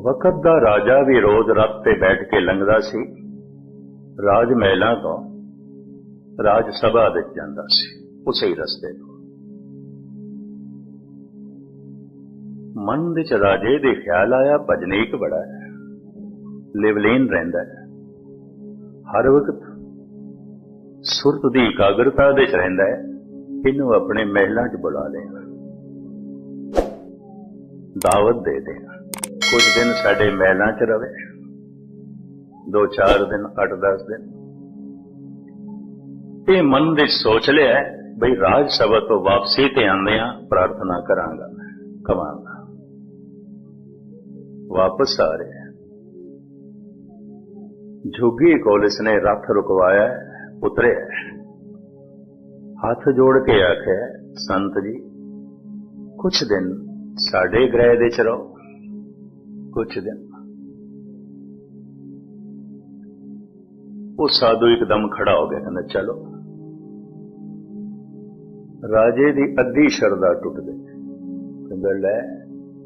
ਵਕਤ ਦਾ ਰਾਜਾ ਵੀ ਰੋਜ਼ ਰੱਥ ਤੇ ਬੈਠ ਕੇ ਲੰਘਦਾ ਸੀ। ਰਾਜ ਮਹਿਲਾਂ ਤੋਂ ਰਾਜ ਸਭਾ ਵਿੱਚ ਜਾਂਦਾ ਸੀ, ਉਸੇ ਹੀ ਰਸਤੇ ਤੋਂ। ਮਨ ਵਿੱਚ ਰਾਜੇ ਦੇ ਖਿਆਲ ਆਇਆ, ਭਜਨੀਕ ਬੜਾ ਹੈ, ਲਿਵਲੀਨ ਰਹਿੰਦਾ ਹੈ। ਹਰ ਵਕਤ ਸੁਰਤ ਦੀ ਇਕਾਗਰਤਾ ਦੇ ਚ ਰਹਿੰਦਾ ਹੈ, ਇਹਨੂੰ ਆਪਣੇ ਮਹਿਲਾਂ 'ਚ ਬੁਲਾ ਲਿਆ। ਦਾਵਤ ਦੇ ਦੇਣਾ। ਕੁਝ ਦਿਨ ਸਾਡੇ ਮਹਿਲਾਂ 'ਚ ਰਵੇ। ਦੋ ਚਾਰ ਦਿਨ 8-10 ਦਿਨ। ਇਹ ਮਨ ਦੇ ਸੋਚ ਲਿਆ ਬਈ ਰਾਜ ਸਭਾ ਤੋਂ ਵਾਪਸੀ ਤੇ ਆਉਂਦੇ ਆਂਦਿਆਂ ਪ੍ਰਾਰਥਨਾ ਕਰਾਂਗਾ, ਕਵਾਂਗਾ। ਵਾਪਸ ਆ ਰਿਹਾ ਝੁੱਗੀ ਕੋਲ ਇਸਨੇ ਰੱਥ ਰੁਕਵਾਇਆ ਉਤਰਿਆ ਹੱਥ ਜੋੜ ਕੇ ਆਖਿਆ, ਸੰਤ ਜੀ ਕੁਝ ਦਿਨ ਸਾਡੇ ਗ੍ਰਹਿ ਦੇ ਚ ਰਹੋ। ਕੁਝ ਦਿਨ। ਉਹ ਸਾਧੂ ਇੱਕਦਮ ਖੜਾ ਹੋ ਗਿਆ, ਕਹਿੰਦਾ, ਚਲੋ। ਰਾਜੇ ਦੀ ਅੱਧੀ ਸ਼ਰਧਾ ਟੁੱਟ ਗਈ। ਕਹਿੰਦਾ, ਲੈ,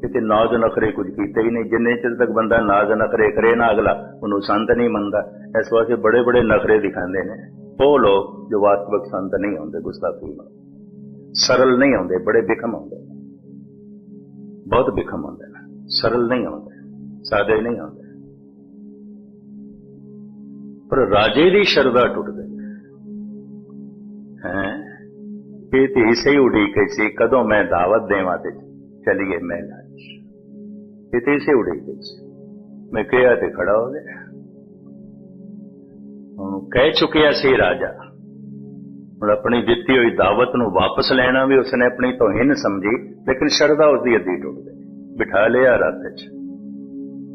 ਕਿਤੇ ਨਾਜ਼ ਨਖਰੇ ਕੁਝ ਕੀਤੇ ਹੀ ਨਹੀਂ। ਜਿੰਨੇ ਚਿਰ ਤੱਕ ਬੰਦਾ ਨਾਜ਼ ਨਖਰੇ ਕਰੇ ਨਾ ਅਗਲਾ, ਉਹਨੂੰ ਸੰਤ ਨਹੀਂ ਮੰਨਦਾ। ਇਸ ਵਾਸਤੇ ਬੜੇ ਬੜੇ ਨਖਰੇ ਦਿਖਾਉਂਦੇ ਨੇ। ਉਹ ਲੋਕ ਜੋ ਵਾਸਤਵਿਕ ਸੰਤ ਨਹੀਂ ਹੁੰਦੇ, ਗੁਸਤਾਖੀ ਨਾਲ। ਸਰਲ ਨਹੀਂ ਹੁੰਦੇ ਬੜੇ ਬਿਖਮ ਹੁੰਦੇ ਬਹੁਤ ਬਿਖਮ ਹੁੰਦੇ ਨੇ। ਸਰਲ ਨਹੀਂ ਹੁੰਦੇ ਸਾਦੇ ਨਹੀਂ ਹੁੰਦੇ ਪਰ ਰਾਜੇ ਦੀ ਸ਼ਰਧਾ ਟੁੱਟ ਗਈ ਹੈ ਇਹ ਤੇ ਇਸੇ ਹੀ ਉਡੀਕ ਸੀ ਕਦੋਂ ਮੈਂ ਦਾਵਤ ਦੇਵਾਂ ਤੇ ਚਲੀਏ ਮੈਂ ਇਹ ਤੇ ਇਸੇ ਉਡੀਕ ਸੀ ਮੈਂ ਕਿਹਾ ਤੇ ਖੜਾ ਹੋ ਗਿਆ ਹੁਣ ਕਹਿ ਚੁੱਕਿਆ ਸੀ ਰਾਜਾ ਹੁਣ ਆਪਣੀ ਦਿੱਤੀ ਹੋਈ ਦਾਵਤ ਨੂੰ ਵਾਪਸ ਲੈਣਾ ਵੀ ਉਸਨੇ ਆਪਣੀ ਤੋਹਿਨ ਸਮਝੀ ਲੇਕਿਨ ਸ਼ਰਧਾ ਉਸਦੀ ਅੱਧੀ ਟੁੱਟ ਗਈ ਬਿਠਾ ਲਿਆ ਰੱਥ 'ਚ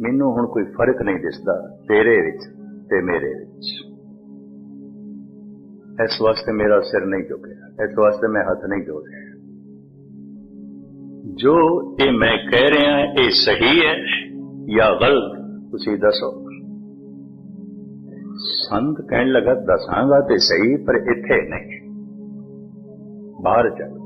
ਮੈਨੂੰ ਹੁਣ ਕੋਈ ਫ਼ਰਕ ਨਹੀਂ ਦਿਸਦਾ ਤੇਰੇ ਵਿੱਚ ਤੇ ਮੇਰੇ ਵਿੱਚ। ਇਸ ਵਾਸਤੇ ਮੇਰਾ ਸਿਰ ਨਹੀਂ ਝੁਕਿਆ, ਇਸ ਵਾਸਤੇ ਮੈਂ ਹੱਥ ਨਹੀਂ ਜੋੜਿਆ ਜੋ ਇਹ ਮੈਂ ਕਹਿ ਰਿਹਾ, ਇਹ ਸਹੀ ਹੈ ਜਾਂ ਗਲਤ, ਤੁਸੀਂ ਦੱਸੋ। ਸੰਤ ਕਹਿਣ ਲੱਗਾ, ਦੱਸਾਂਗਾ ਤੇ ਸਹੀ, ਪਰ ਇੱਥੇ ਨਹੀਂ। ਬਾਹਰ ਚੱਲ।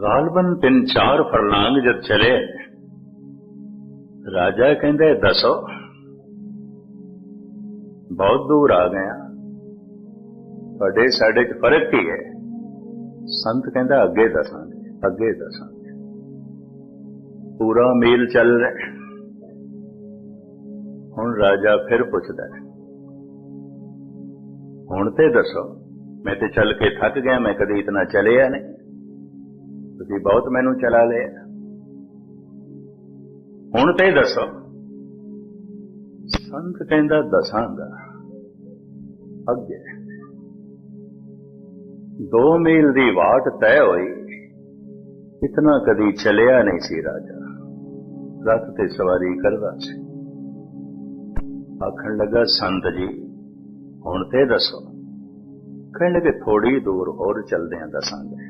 ਗਾਲਬਨ ਤਿੰਨ ਚਾਰ ਫਰਲਾਂਗ ਜਦ ਚਲੇ ਰਾਜਾ ਕਹਿੰਦੇ ਦੱਸੋ ਬਹੁਤ ਦੂਰ ਆ ਗਏ ਤੁਹਾਡੇ ਸਾਡੇ ਚ ਫ਼ਰਕ ਕੀ ਹੈ ਸੰਤ ਕਹਿੰਦਾ ਅੱਗੇ ਦੱਸਾਂਗੇ ਅੱਗੇ ਦੱਸਾਂਗੇ ਪੂਰਾ ਮੇਲ ਚੱਲ ਰਿਹਾ ਹੁਣ ਰਾਜਾ ਫਿਰ ਪੁੱਛਦਾ ਹੈ ਹੁਣ ਤੇ ਦੱਸੋ ਮੈਂ ਤੇ ਚੱਲ ਕੇ ਥੱਕ ਗਿਆ ਮੈਂ ਕਦੇ ਇਤਨਾ ਚਲਿਆ ਨਹੀਂ ਤੁਸੀਂ ਬਹੁਤ ਮੈਨੂੰ ਚਲਾ ਲਿਆ। ਹੁਣ ਤੇ ਦੱਸੋ। ਸੰਤ ਕਹਿੰਦਾ ਦਸਾਂਗਾ। ਅੱਗੇ। ਦੋ ਮੀਲ ਦੀ ਵਾਟ ਤੈਅ ਹੋਈ। ਇਤਨਾ ਕਦੀ ਚਲਿਆ ਨਹੀਂ ਸੀ ਰਾਜਾ। ਰੱਥ ਤੇ ਸਵਾਰੀ ਕਰਦਾ ਸੀ। ਆਖਣ ਲੱਗਾ, ਸੰਤ ਜੀ, ਹੁਣ ਤੇ ਦੱਸੋ। ਕਹਿਣ ਲੱਗੇ ਥੋੜੀ ਦੂਰ ਹੋਰ ਚੱਲਦੇ ਆਂ ਦੱਸਾਂਗੇ।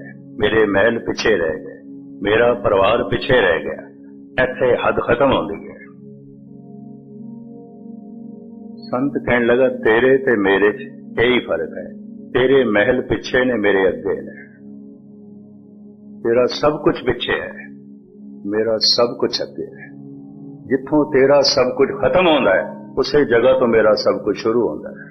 ਹੈ। ਮੇਰੇ ਮਹਿਲ ਪਿੱਛੇ ਰਹਿ ਗਏ ਮੇਰਾ ਪਰਿਵਾਰ ਪਿੱਛੇ ਰਹਿ ਗਿਆ ਇੱਥੇ ਹੱਦ ਖਤਮ ਹੁੰਦੀ ਹੈ ਸੰਤ ਕਹਿਣ ਲੱਗਾ ਤੇਰੇ ਤੇ ਮੇਰੇ 'ਚ ਇਹੀ ਫ਼ਰਕ ਹੈ ਤੇਰੇ ਮਹਿਲ ਪਿੱਛੇ ਨੇ ਮੇਰੇ ਅੱਗੇ ਨੇ ਤੇਰਾ ਸਭ ਕੁਝ ਪਿੱਛੇ ਹੈ ਮੇਰਾ ਸਭ ਕੁਝ ਅੱਗੇ ਹੈ ਜਿੱਥੋਂ ਤੇਰਾ ਸਭ ਕੁਝ ਖਤਮ ਹੁੰਦਾ ਹੈ ਉਸੇ ਜਗ੍ਹਾ ਤੋਂ ਮੇਰਾ ਸਭ ਕੁਝ ਸ਼ੁਰੂ ਹੁੰਦਾ ਹੈ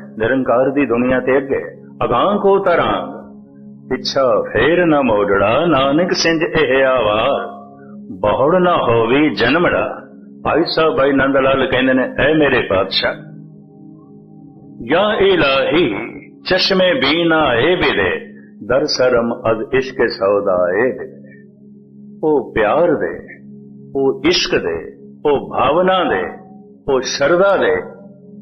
ਨਿਰੰਕਾਰ ਦੀ ਦੁਨੀਆ ਤੇ ਅੱਗੇ। ਅਗਾਹ ਕੋ ਤਰਾਂ ਪਿੱਛਾ ਫੇਰ ਨਾ ਮੋੜੜਾ, ਨਾਨਕ ਸਿੰਝ ਇਹ ਆਵਾਰ ਬਹੁੜ ਨਾ ਹੋਵੀ ਜਨਮੜਾ। ਭਾਈ ਸਾਹਿਬ, ਭਾਈ ਨੰਦ ਲਾਲ ਕਹਿੰਦੇ ਨੇ, ਐ ਮੇਰੇ ਪਾਤਸ਼ਾਹ। ਯਾ ਇਲਾਹੀ, ਚਸ਼ਮੇ ਬੀਨਾ ਏ ਬਿਦੇ ਦਰ ਸਰਮ ਅਦ ਇਸ਼ਕ ਸੌਦਾ ਏ ਉਹ ਪਿਆਰ ਦੇ ਉਹ ਇਸ਼ਕ ਦੇ ਉਹ ਭਾਵਨਾ ਦੇ ਉਹ ਸ਼ਰਧਾ ਦੇ।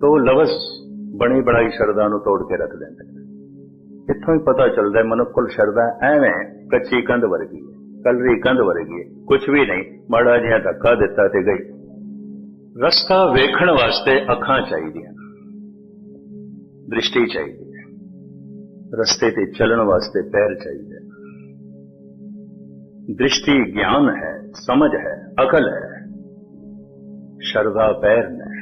ਤੋ ਲਵਸ ਬਣੀ ਬਣਾਈ ਸ਼ਰਧਾ ਨੂੰ ਤੋੜ ਕੇ ਰੱਖ ਦਿੰਦੇ ਇੱਥੋਂ ਹੀ ਪਤਾ ਚੱਲਦਾ ਹੈ ਮਨੁੱਖ ਸ਼ਰਧਾ ਐਵੇਂ ਕੱਚੀ ਕੰਧ ਵਰਗੀ ਹੈ, ਕਲਰੀ ਕੰਧ ਵਰਗੀ ਹੈ ਕੁਝ ਵੀ ਨਹੀਂ, ਮਾੜਾ ਜਿਹਾ ਧੱਕਾ ਦਿੱਤਾ ਤੇ ਗਈ। ਰਸਤਾ ਵੇਖਣ ਵਾਸਤੇ ਅੱਖਾਂ ਚਾਹੀਦੀਆਂ, ਦ੍ਰਿਸ਼ਟੀ ਚਾਹੀਦੀ ਹੈ। ਰਸਤੇ ਤੇ ਚੱਲਣ ਵਾਸਤੇ ਪੈਰ ਚਾਹੀਦੇ ਦ੍ਰਿਸ਼ਟੀ ਗਿਆਨ ਹੈ, ਸਮਝ ਹੈ, ਅਕਲ ਹੈ। ਸ਼ਰਧਾ ਪੈਰ ਹੈ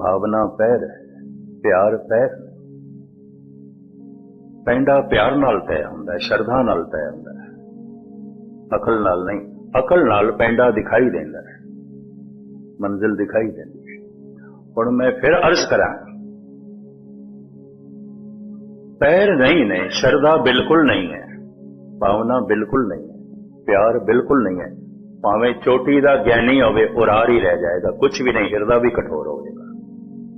ਭਾਵਨਾ ਪੈਰ ਹੈ ਪਿਆਰ ਪੈਰ। ਪੈਂਡਾ ਪਿਆਰ ਨਾਲ ਤੈਅ ਹੁੰਦਾ ਹੈ ਸ਼ਰਧਾ ਨਾਲ ਤੈਅ ਹੁੰਦਾ। ਹੈ ਅਕਲ ਨਾਲ ਨਹੀਂ, ਅਕਲ ਨਾਲ ਪੈਂਡਾ ਦਿਖਾਈ ਦਿੰਦਾ। ਹੈ ਮੰਜ਼ਿਲ ਦਿਖਾਈ ਦਿੰਦੀ। ਹੈ ਹੁਣ ਮੈਂ ਫਿਰ ਅਰਜ਼ ਕਰਾਂ। ਪੈਰ ਨਹੀਂ ਨੇ, ਸ਼ਰਧਾ ਬਿਲਕੁਲ ਨਹੀਂ ਹੈ। ਭਾਵਨਾ ਬਿਲਕੁਲ ਨਹੀਂ ਹੈ, ਪਿਆਰ ਬਿਲਕੁਲ ਨਹੀਂ ਹੈ। ਭਾਵੇਂ ਚੋਟੀ ਦਾ ਗਿਆਨੀ ਹੋਵੇ, ਉਰਾਰ ਹੀ ਰਹਿ ਜਾਏਗਾ ਕੁਝ ਵੀ ਨਹੀਂ, ਹਿਰਦਾ ਵੀ ਕਠੋਰ ਹੋਵੇ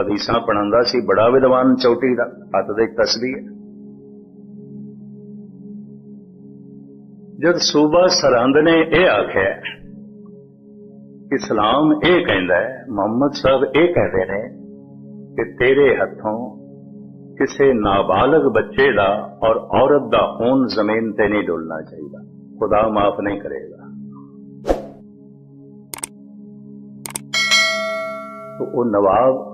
ਹਦੀਸਾਂ ਪੜਾਉਂਦਾ ਸੀ, ਬੜਾ ਵਿਦਵਾਨ ਚੌਟੀ ਦਾ, ਹੱਥ ਦੇ ਇੱਕ ਤਸਬੀਹ ਹੈ ਜਦ ਸੂਬਾ ਸਰਹੰਦ ਨੇ ਇਹ ਆਖਿਆ, ਇਸਲਾਮ ਇਹ ਕਹਿੰਦਾ ਹੈ, ਮੁਹੰਮਦ ਸਾਹਿਬ ਇਹ ਕਹਿੰਦੇ ਨੇ ਕਿ ਤੇਰੇ ਹੱਥੋਂ ਕਿਸੇ ਨਾਬਾਲਗ ਬੱਚੇ ਦਾ ਔਰ ਔਰਤ ਦਾ ਖੂਨ ਜ਼ਮੀਨ ਤੇ ਨਹੀਂ ਡੁੱਲਣਾ ਚਾਹੀਦਾ। ਖੁਦਾ ਮਾਫ ਨਹੀਂ ਕਰੇਗਾ। ਤੋ ਉਹ ਨਵਾਬ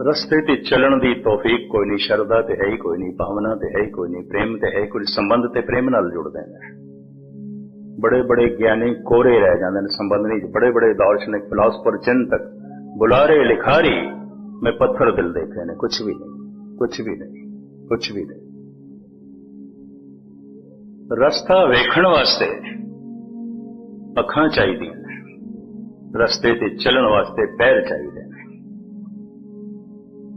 ਰਸਤੇ ਤੇ ਚੱਲਣ ਦੀ ਤੌਫੀਕ ਕੋਈ ਨਹੀਂ ਸ਼ਰਧਾ ਤੇ ਹੈ ਹੀ ਕੋਈ ਨਹੀਂ ਭਾਵਨਾ ਤੇ ਹੈ ਹੀ ਕੋਈ ਨਹੀਂ ਪ੍ਰੇਮ ਤੇ ਹੈ ਹੀ ਕੋਈ ਸੰਬੰਧ ਤੇ ਪ੍ਰੇਮ ਨਾਲ ਜੁੜਦੇ ਨੇ। ਬੜੇ ਬੜੇ ਗਿਆਨੀ ਕੋਰੇ ਰਹਿ ਜਾਂਦੇ ਨੇ ਸੰਬੰਧ ਨਹੀਂ ਬੜੇ ਬੜੇ ਦਾਰਸ਼ਨਿਕ ਫਿਲਾਸਫਰ ਚਿੰਤਕ ਬੁਲਾਰੇ ਲਿਖਾਰੀ, ਮੈਂ ਪੱਥਰ ਦਿਲ ਦੇਖੇ ਨੇ ਕੁਝ ਵੀ ਨਹੀਂ ਕੁਝ ਵੀ ਨਹੀਂ ਕੁਝ ਵੀ ਨਹੀਂ। ਰਸਤਾ ਵੇਖਣ ਵਾਸਤੇ ਅੱਖਾਂ ਚਾਹੀਦੀਆਂ ਰਸਤੇ ਤੇ ਚੱਲਣ ਵਾਸਤੇ ਪੈਰ ਚਾਹੀਦੇ ਨੇ।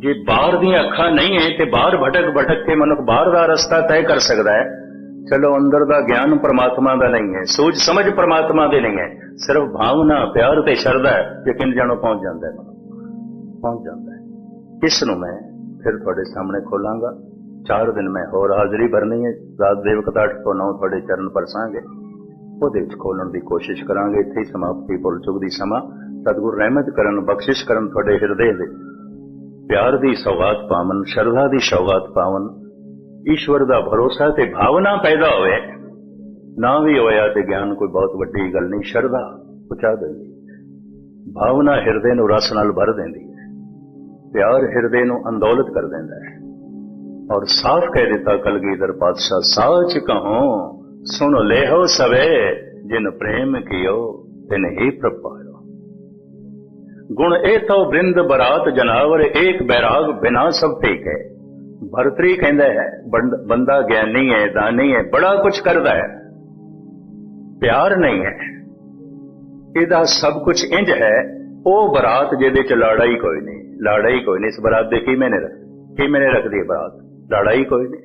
ਜੇ ਬਾਹਰ ਦੀਆਂ ਅੱਖਾਂ ਨਹੀਂ ਹੈ ਤੇ ਬਾਹਰ ਭਟਕ ਭਟਕ ਕੇ ਮਨੁੱਖ ਬਾਹਰ ਦਾ ਰਸਤਾ ਤੈਅ ਕਰ ਸਕਦਾ ਹੈ ਚਲੋ, ਅੰਦਰ ਦਾ ਗਿਆਨ ਪ੍ਰਮਾਤਮਾ ਦਾ ਨਹੀਂ ਹੈ ਸੋਚ ਸਮਝ ਪਰਮਾਤਮਾ ਦੇ ਨਹੀਂ ਹੈ ਸਿਰਫ ਭਾਵਨਾ, ਪਿਆਰ ਤੇ ਸ਼ਰਧਾ ਹੈ ਯਕੀਨ ਜਾਣੋ, ਪਹੁੰਚ ਜਾਂਦਾ ਹੈ ਪਹੁੰਚ ਜਾਂਦਾ ਹੈ ਇਸ ਨੂੰ ਮੈਂ ਫਿਰ ਤੁਹਾਡੇ ਸਾਹਮਣੇ ਖੋਲਾਂਗਾ? ਚਾਰ ਦਿਨ ਮੈਂ ਹੋਰ ਹਾਜ਼ਰੀ ਭਰਨੀ ਹੈ ਰਾਜ ਦੇ ਵਕਤ 8 ਤੋਂ 9 ਤੁਹਾਡੇ ਚਰਨ ਪਰਸਾਂਗੇ। ਉਹਦੇ ਵਿੱਚ ਖੋਲਣ ਦੀ ਕੋਸ਼ਿਸ਼ ਕਰਾਂਗੇ। ਇੱਥੇ ਹੀ ਸਮਾਪਤੀ ਭੁੱਲ ਚੁੱਕ ਦੀ ਸਮਾਂ। ਸਤਿਗੁਰ ਰਹਿਮਤ ਕਰਨ, ਬਖਸ਼ਿਸ਼ ਕਰਨ ਤੁਹਾਡੇ ਹਿਰਦੇ ਦੇ। ਪਿਆਰ ਦੀ ਸੌਗਾਤ ਪਾਵਨ, ਸ਼ਰਧਾ ਦੀ ਸੌਗਾਤ ਪਾਵਨ, ਈਸ਼ਵਰ ਦਾ ਭਰੋਸਾ ਤੇ ਭਾਵਨਾ ਪੈਦਾ ਹੋਵੇ, ਨਾ ਵੀ ਹੋਇਆ ਤੇ ਗਿਆਨ ਕੋਈ ਬਹੁਤ ਵੱਡੀ ਗੱਲ ਨਹੀਂ, ਸ਼ਰਧਾ ਪਹੁੰਚਾ ਦਿੰਦੀ। ਭਾਵਨਾ ਹਿਰਦੇ ਨੂੰ ਰਸ ਨਾਲ ਭਰ ਦਿੰਦੀ ਹੈ ਪਿਆਰ ਹਿਰਦੇ ਨੂੰ ਅੰਦੋਲਤ ਕਰ ਦਿੰਦਾ ਹੈ। ਔਰ ਸਾਫ਼ ਕਹਿ ਦਿੱਤਾ ਕਲਗੀਧਰ ਪਾਤਸ਼ਾਹ, ਸਾਚ ਕਹੋ, ਸੁਣ ਲੈਹੋ ਸਵੇ, ਜਿਨ ਪ੍ਰੇਮ ਕੀਓ, ਤਿਨ ਹੀ ਪ੍ਰਪਾਇਓ ਗੁਣ ਇਹ ਤੋ ਬ੍ਰਿੰਦ ਬਰਾਤ ਜਨਾਵਰ ਏਕ ਬੈਰਾਗ ਬਿਨਾ ਸਭ ਠੀਕ ਹੈ ਭਰਤਰੀ ਕਹਿੰਦਾ ਹੈ, ਬੰਦ- ਬੰਦਾ ਗਿਆਨੀ ਹੈ, ਦਾਨੀ ਹੈ, ਬੜਾ ਕੁਝ ਕਰਦਾ ਹੈ। ਪਿਆਰ ਨਹੀਂ ਹੈ। ਇਹਦਾ ਸਭ ਕੁਝ ਇੰਜ ਹੈ, ਉਹ ਬਰਾਤ ਜਿਹਦੇ ਚ ਲਾੜਾ ਹੀ ਕੋਈ ਨਹੀਂ। ਲਾੜਾ ਹੀ ਕੋਈ ਨਹੀਂ, ਇਸ ਬਰਾਤ ਦੇ ਕੀ ਮੈਨੇ ਰੱਖ ਕੀ ਮੈਨੇ ਰੱਖਦੀ ਹੈ ਬਰਾਤ। ਲਾੜਾ ਹੀ ਕੋਈ ਨਹੀਂ।